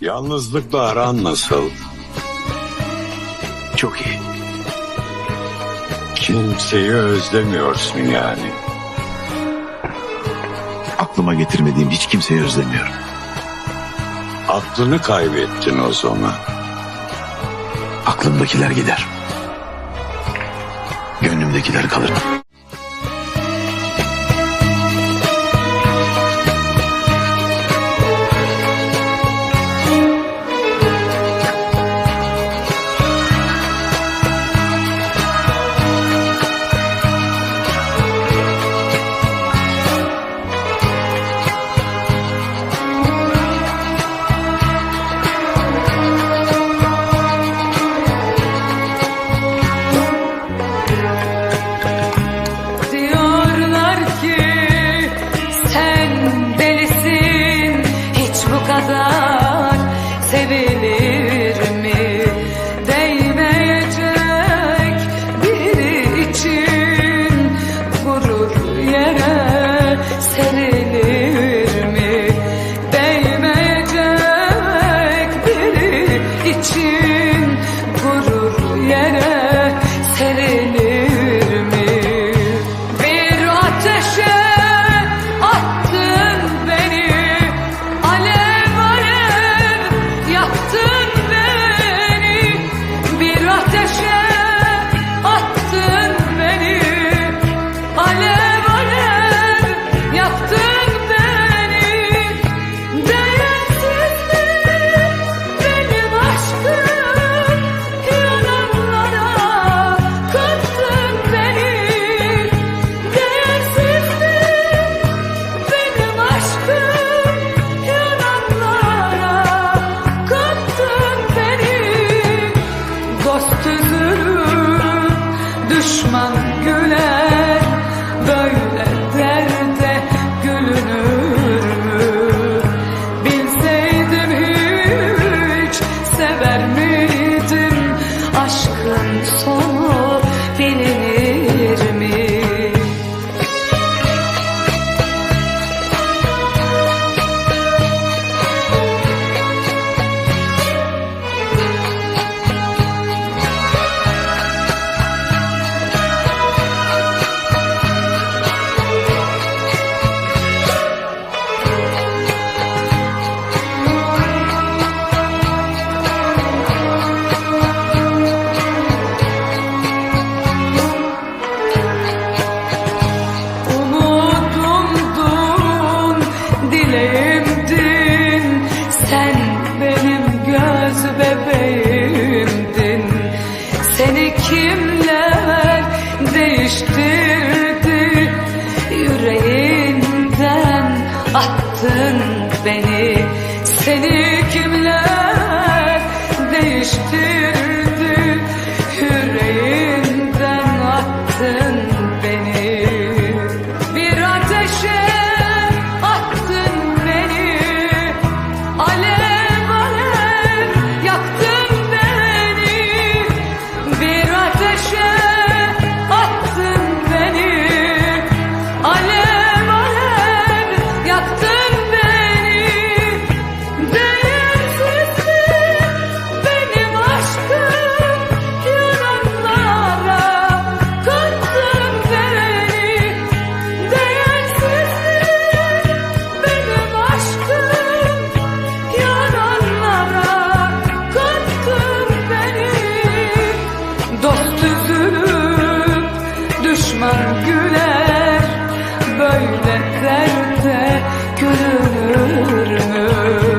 Yalnızlıkla aran nasıl? Çok iyi. Kimseyi özlemiyorsun yani. Aklıma getirmediğim hiç kimseyi özlemiyorum. Aklını kaybettin o zaman. Aklımdakiler gider. Gönlümdekiler kalır. seviştirdi Yüreğinden attın beni. Seni ömrümü